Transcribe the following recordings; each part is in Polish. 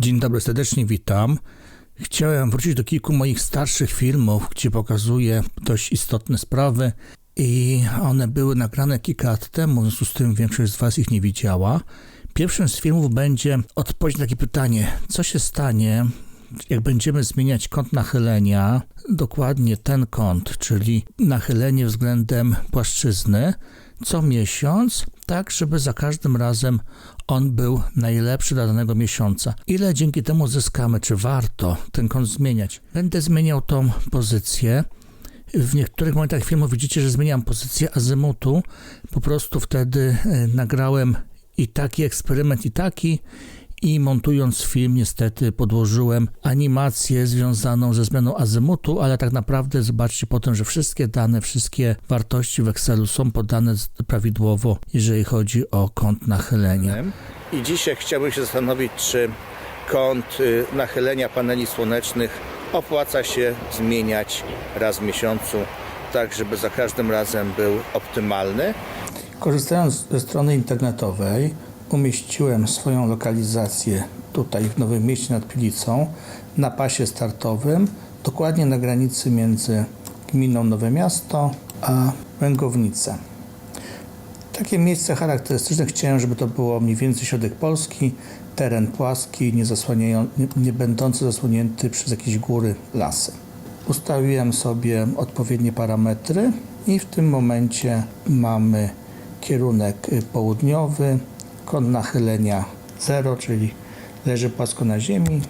Dzień dobry, serdecznie witam. Chciałem wrócić do kilku moich starszych filmów, gdzie pokazuję dość istotne sprawy i one były nagrane kilka lat temu, w związku z tym większość z Was ich nie widziała. Pierwszym z filmów będzie odpowiedź na takie pytanie, co się stanie, jak będziemy zmieniać kąt nachylenia, dokładnie ten kąt, czyli nachylenie względem płaszczyzny, co miesiąc, tak żeby za każdym razem on był najlepszy dla danego miesiąca. Ile dzięki temu zyskamy, czy warto ten kąt zmieniać? Będę zmieniał tą pozycję. W niektórych momentach filmu widzicie, że zmieniam pozycję azymutu. Po prostu wtedy e, nagrałem i taki eksperyment, i taki. I montując film, niestety podłożyłem animację związaną ze zmianą azymutu, ale tak naprawdę zobaczcie potem, że wszystkie dane, wszystkie wartości w Excelu są podane prawidłowo, jeżeli chodzi o kąt nachylenia. I dzisiaj chciałbym się zastanowić, czy kąt y, nachylenia paneli słonecznych opłaca się zmieniać raz w miesiącu, tak żeby za każdym razem był optymalny. Korzystając ze strony internetowej, umieściłem swoją lokalizację tutaj w Nowym Mieście nad Pilicą na pasie startowym, dokładnie na granicy między gminą Nowe Miasto a Węgownice. Takie miejsce charakterystyczne chciałem, żeby to było mniej więcej środek Polski, teren płaski, nie, nie, nie będący zasłonięty przez jakieś góry, lasy. Ustawiłem sobie odpowiednie parametry i w tym momencie mamy kierunek południowy, kąt nachylenia 0, czyli leży płasko na ziemi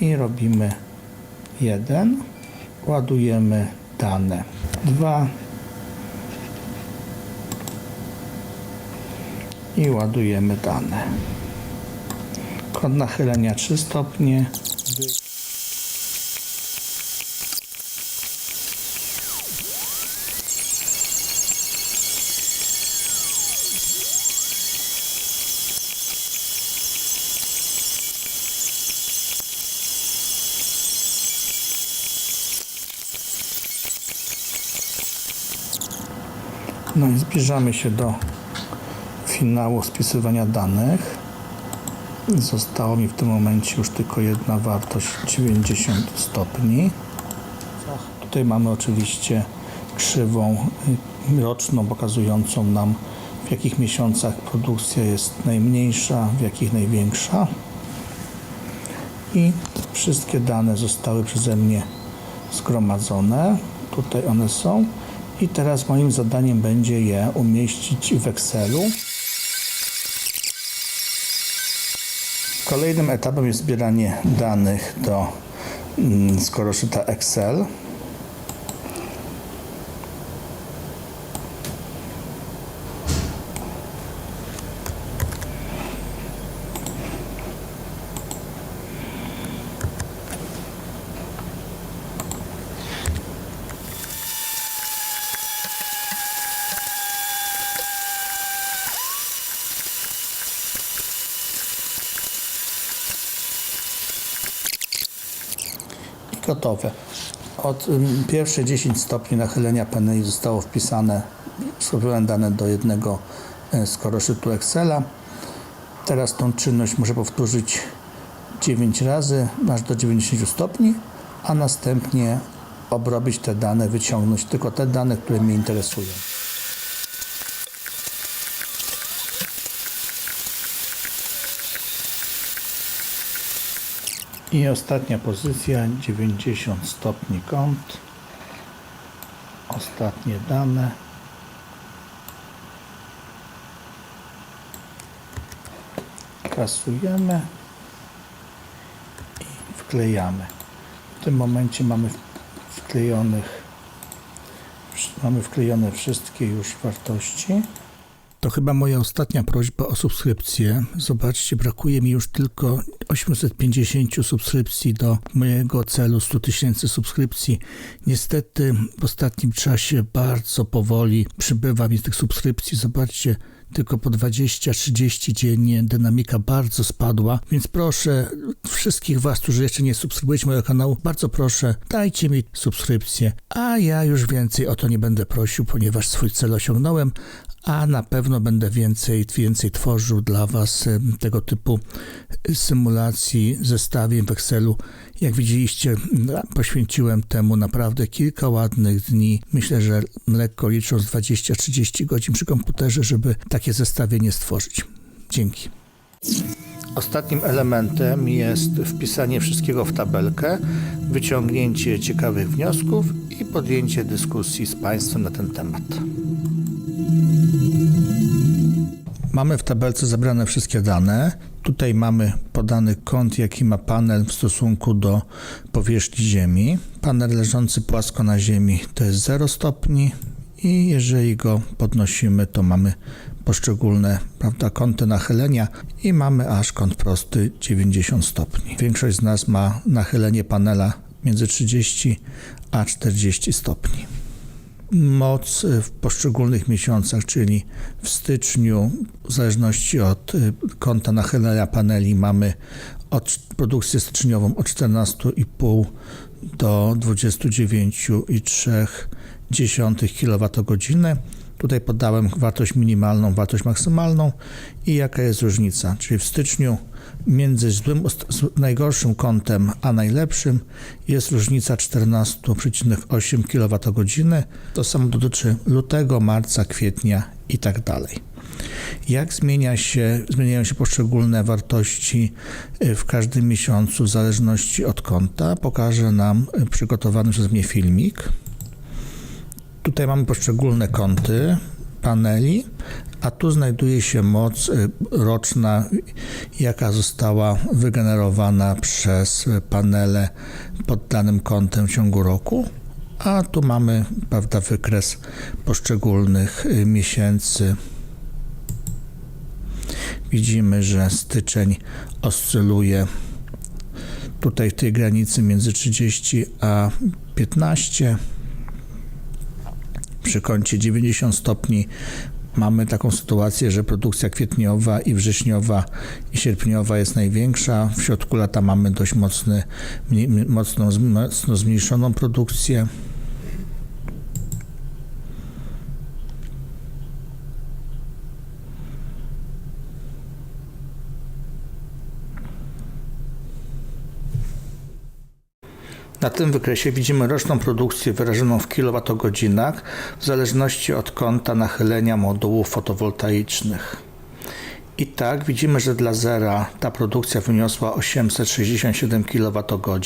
i robimy 1. Ładujemy dane 2 i ładujemy dane. Kąt nachylenia 3 stopnie. No i zbliżamy się do finału spisywania danych. Zostało mi w tym momencie już tylko jedna wartość 90 stopni. Tutaj mamy oczywiście krzywą roczną pokazującą nam w jakich miesiącach produkcja jest najmniejsza, w jakich największa. I wszystkie dane zostały przeze mnie zgromadzone. Tutaj one są. I teraz moim zadaniem będzie je umieścić w Excelu. Kolejnym etapem jest zbieranie danych do mm, skoroszyta Excel. Gotowe. Od ym, pierwsze 10 stopni nachylenia paneli zostało wpisane, zrobione dane do jednego y, skoroszytu Excela. Teraz tą czynność muszę powtórzyć 9 razy, aż do 90 stopni, a następnie obrobić te dane, wyciągnąć tylko te dane, które mnie interesują. I ostatnia pozycja 90 stopni kąt. Ostatnie dane. Kasujemy i wklejamy. W tym momencie mamy wklejonych mamy wklejone wszystkie już wartości. To chyba moja ostatnia prośba o subskrypcję. Zobaczcie, brakuje mi już tylko 850 subskrypcji do mojego celu 100 tysięcy subskrypcji. Niestety w ostatnim czasie bardzo powoli przybywa mi tych subskrypcji. Zobaczcie, tylko po 20-30 dziennie dynamika bardzo spadła, więc proszę wszystkich Was, którzy jeszcze nie subskrybujecie mojego kanału, bardzo proszę, dajcie mi subskrypcję, a ja już więcej o to nie będę prosił, ponieważ swój cel osiągnąłem, a na pewno będę więcej, więcej tworzył dla Was tego typu e, symulacji, zestawień w Excelu. Jak widzieliście, poświęciłem temu naprawdę kilka ładnych dni. Myślę, że lekko licząc 20-30 godzin przy komputerze, żeby takie zestawienie stworzyć. Dzięki. Ostatnim elementem jest wpisanie wszystkiego w tabelkę, wyciągnięcie ciekawych wniosków i podjęcie dyskusji z Państwem na ten temat. Mamy w tabelce zebrane wszystkie dane. Tutaj mamy podany kąt, jaki ma panel w stosunku do powierzchni Ziemi. Panel leżący płasko na Ziemi to jest 0 stopni i jeżeli go podnosimy, to mamy poszczególne prawda, kąty nachylenia i mamy aż kąt prosty 90 stopni. Większość z nas ma nachylenie panela między 30 a 40 stopni moc w poszczególnych miesiącach, czyli w styczniu, w zależności od y, kąta nachylenia paneli, mamy od produkcję styczniową od 14,5 do 29,3 kWh. Tutaj podałem wartość minimalną, wartość maksymalną i jaka jest różnica. Czyli w styczniu między złym, najgorszym kątem a najlepszym jest różnica 14,8 kWh. To samo dotyczy lutego, marca, kwietnia i tak dalej. Jak zmienia się, zmieniają się poszczególne wartości y, w każdym miesiącu w zależności od kąta, pokaże nam przygotowany przez mnie filmik. Tutaj mamy poszczególne kąty paneli, a tu znajduje się moc y, roczna, jaka została wygenerowana przez panele pod danym kątem w ciągu roku. A tu mamy prawda, wykres poszczególnych y, miesięcy. Widzimy, że styczeń oscyluje tutaj w tej granicy między 30 a 15 przy kącie 90 stopni mamy taką sytuację, że produkcja kwietniowa i wrześniowa i sierpniowa jest największa. W środku lata mamy dość mocny, mocno, mocno zmniejszoną produkcję. Na tym wykresie widzimy roczną produkcję wyrażoną w kilowatogodzinach w zależności od kąta nachylenia modułów fotowoltaicznych. I tak widzimy, że dla zera ta produkcja wyniosła 867 kWh.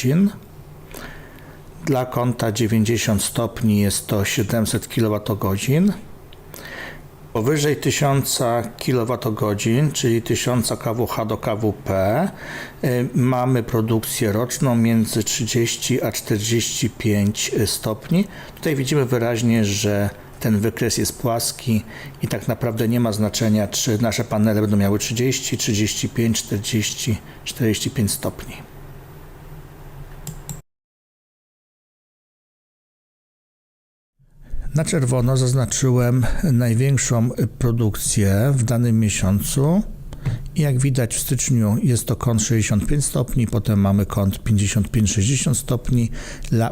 Dla kąta 90 stopni jest to 700 kWh. Powyżej 1000 kWh, czyli 1000 kWh do kWp, y, mamy produkcję roczną między 30 a 45 stopni. Tutaj widzimy wyraźnie, że ten wykres jest płaski i tak naprawdę nie ma znaczenia, czy nasze panele będą miały 30, 35, 40, 45 stopni. Na czerwono zaznaczyłem największą produkcję w danym miesiącu. Jak widać w styczniu jest to kąt 65 stopni, potem mamy kąt 55-60 stopni.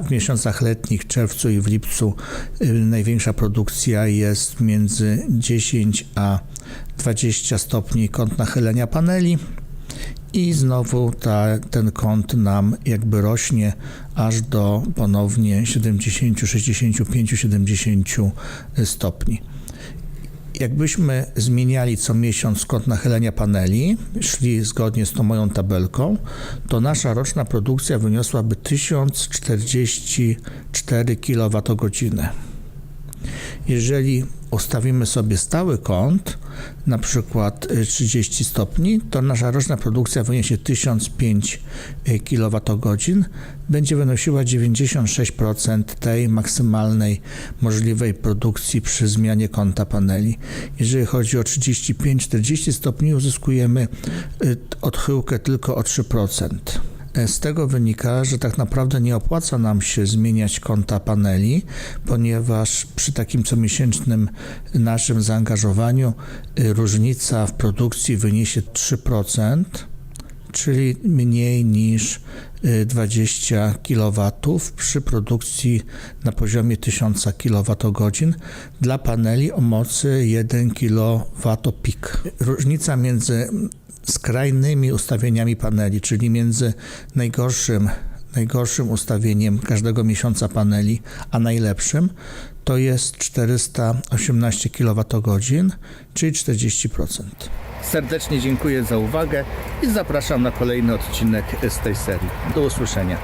W miesiącach letnich, czerwcu i w lipcu y, największa produkcja jest między 10 a 20 stopni kąt nachylenia paneli. I znowu ta, ten kąt nam jakby rośnie aż do ponownie 70, 65, 70 stopni. Jakbyśmy zmieniali co miesiąc kąt nachylenia paneli, szli zgodnie z tą moją tabelką, to nasza roczna produkcja wyniosłaby 1044 kWh. Jeżeli ustawimy sobie stały kąt, na przykład y, 30 stopni, to nasza roczna produkcja wyniesie 1005 kWh, będzie wynosiła 96% tej maksymalnej możliwej produkcji przy zmianie kąta paneli. Jeżeli chodzi o 35-40 stopni, uzyskujemy y, odchyłkę tylko o 3%. Z tego wynika, że tak naprawdę nie opłaca nam się zmieniać kąta paneli, ponieważ przy takim comiesięcznym naszym zaangażowaniu y, różnica w produkcji wyniesie 3%, czyli mniej niż y, 20 kW przy produkcji na poziomie 1000 kWh dla paneli o mocy 1 kWp. Różnica między skrajnymi ustawieniami paneli, czyli między najgorszym, najgorszym ustawieniem każdego miesiąca paneli, a najlepszym, to jest 418 kWh, czyli 40%. Serdecznie dziękuję za uwagę i zapraszam na kolejny odcinek z tej serii. Do usłyszenia.